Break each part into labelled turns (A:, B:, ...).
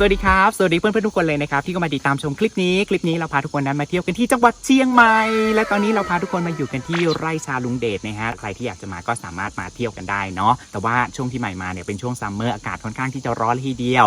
A: สวัสดีครับ สวัสดีเพื่อนๆทุกคนเลยนะครับที่ก็มาติดตามชมคลิปนี้ คลิปนี้เราพาทุกคนนั้นมาเที่ยวกันที่จังหวัดเชียงใหม่ และตอนนี้เราพาทุกคนมาอยู่กันที่ไร่ชาลุงเดชนะฮะใครที่อยากจะมาก็สามารถมาเที่ยวกันได้เนาะแต่ว่าช่วงที่ใหม่มาเนี่ยเป็นช่วงซัมเมอร์อากาศค่อนข้างที่จะร้อนทีเดียว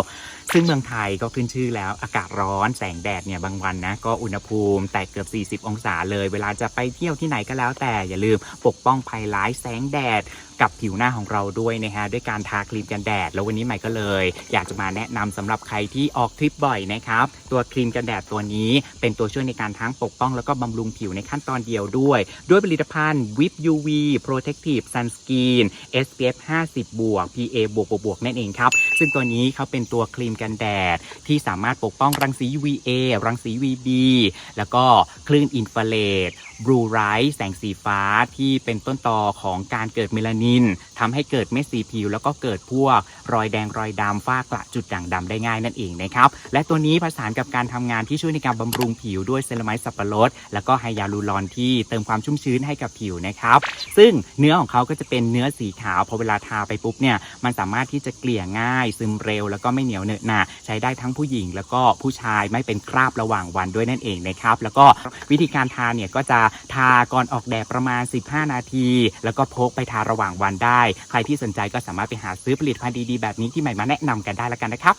A: ซึ่งเมืองไทยก็ขึ้นชื่อแล้วอากาศร้อนแสงแดดเนี่ยบางวันนะก็อุณหภูมิแต่เกือบ 40 องศาเลย เวลาจะไปเที่ยวที่ไหนก็แล้ว แต่อย่าลืมปกป้องภัยร้ายแสงแดดกับผิวหน้าของเราด้วยนะฮะด้วยการทาครีมกันแดด แล้ววันนี้ใหม่ก็เลย อยากจะมาแนะนำสำหรับใครที่ออกทริปบ่อยนะครับ ตัวครีมกันแดดตัวนี้เป็นตัวช่วยในการทั้งปกป้องแล้วก็บำรุงผิวในขั้นตอนเดียวด้วย ด้วยผลิตภัณฑ์ Whip UV Protective Sunscreen SPF 50 บวก PA บวกบวกบวกนั่นเองครับ ซึ่งตัวนี้เขาเป็นตัวครีมกันแดด ที่สามารถปกป้องรังสี UVA รังสี VB แล้วก็คลื่นอินฟราเรด บลูไรท์แสงสีฟ้าที่เป็นต้นตอของการเกิดเมลานินทำให้เกิดเม็ดสีผิว แล้วก็เกิดพวกรอยแดงรอยดำฝ้ากระจุดด่างดำได้ง่ายนั่นเองนะครับ และตัวนี้ผสานกับการทำงานที่ช่วยในการบำรุงผิวด้วยเซรามายด์สับปะรด แล้วก็ไฮยาลูรอนที่เติมความชุ่มชื้นให้กับผิวนะครับ ซึ่งเนื้อของเขาก็จะเป็นเนื้อสีขาวพอเวลาทาไปปุ๊บเนี่ยมันสามารถที่จะเกลี่ยง่าย ซึมเร็ว แล้วก็ไม่เหนียวเหนอะหนะใช้ได้ทั้งผู้หญิง แล้วก็ผู้ชายไม่เป็นคราบระหว่างวันด้วยนั่นเองนะครับแล้วก็วิธีการทาเนี่ยก็จะทาก่อนออกแดดประมาณ 15 นาที แล้วก็พกไปทาระหว่างวันได้ ใครที่สนใจก็สามารถไปหาซื้อผลิตภัณฑ์ดีๆแบบนี้ที่ใหม่มาแนะนำกันได้แล้วกันนะครับ